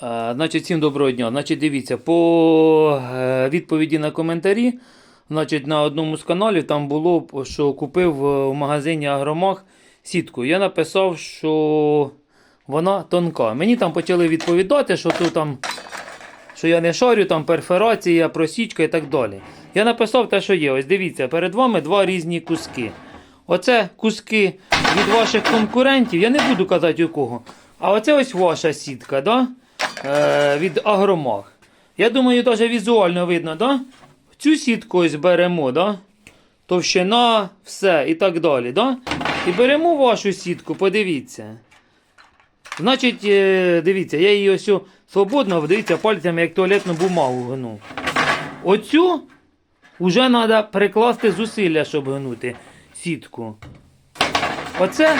Значить, всім доброго дня. Значить, дивіться, по е, відповіді на коментарі, значить, на одному з каналів там було, що купив е, в магазині Агромах сітку. Я написав, що вона тонка. Мені там почали відповідати, що то там, що я не шарю, там перфорація, просічка і так далі. Я написав те, що є. Ось дивіться, перед вами два різні куски. Оце куски від ваших конкурентів, я не буду казати у кого. А оце ось ваша сітка, да? Е, від Агромах. Я думаю, навіть візуально видно, да? Цю сітку ось беремо, да? товщина, все і так далі. Да? І беремо вашу сітку, подивіться. Значить, е, дивіться, я її ось свободно, дивіться, пальцями як туалетну бумагу гну. Оцю вже треба прикласти зусилля, щоб гнути сітку. Оце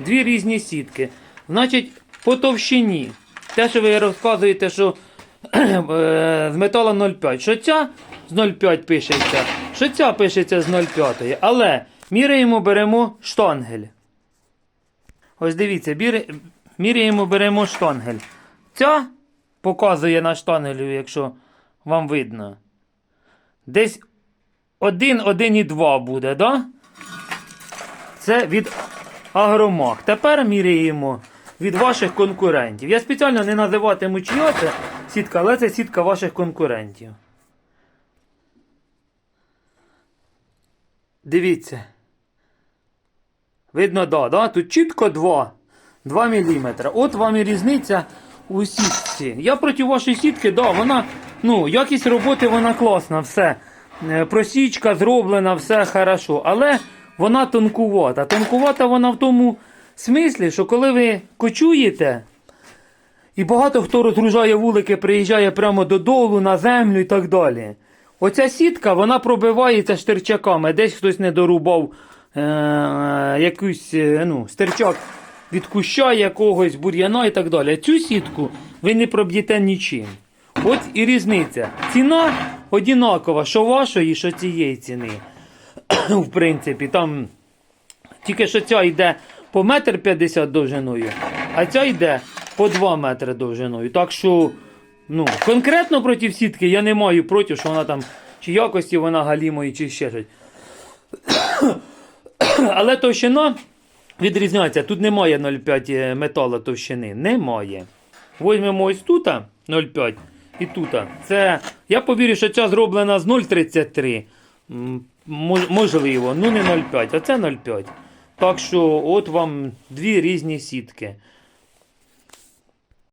дві різні сітки. Значить, по товщині. Те, що ви розказуєте, що е, з металу 0,5. Що ця з 0,5 пишеться, що ця пишеться з 0,5. Але міряємо, беремо штангель. Ось дивіться, міряємо, беремо штангель. Ця показує на штангелю, якщо вам видно. Десь 1, 1,2 буде, да? Це від Агромах. Тепер міряємо від ваших конкурентів. Я спеціально не називатиму чия це сітка, але це сітка ваших конкурентів. Дивіться. Видно, да, да? Тут чітко 2. 2 мм. От вам і різниця у сітці. Я проти вашої сітки, да, вона, ну, якість роботи вона класна, все. Е, Просічка зроблена, все хорошо. Але вона тонкувата. Тонкувата вона в тому смислі, що коли ви кочуєте, і багато хто розгружає вулики, приїжджає прямо додолу, на землю і так далі. Оця сітка вона пробивається штирчаками. Десь хтось не дорубав е- якусь е, ну, стирчак від куща якогось, бур'яна і так далі. Цю сітку ви не проб'єте нічим. От і різниця. Ціна одінакова, що вашої, що цієї ціни. В принципі, там тільки що ця йде по метр п'ятдесят довжиною, а ця йде по 2 метри довжиною. Так що, ну, конкретно проти сітки я не маю проти, що вона там, чи якості вона галімої, чи ще щось. Але товщина відрізняється. Тут немає 0,5 металу товщини. Немає. Візьмемо ось тут 0,5 і тут. Це, я повірю, що ця зроблена з 0,33. М, Можливо, ну не 0,5, а це 0,5. Так що, от вам дві різні сітки.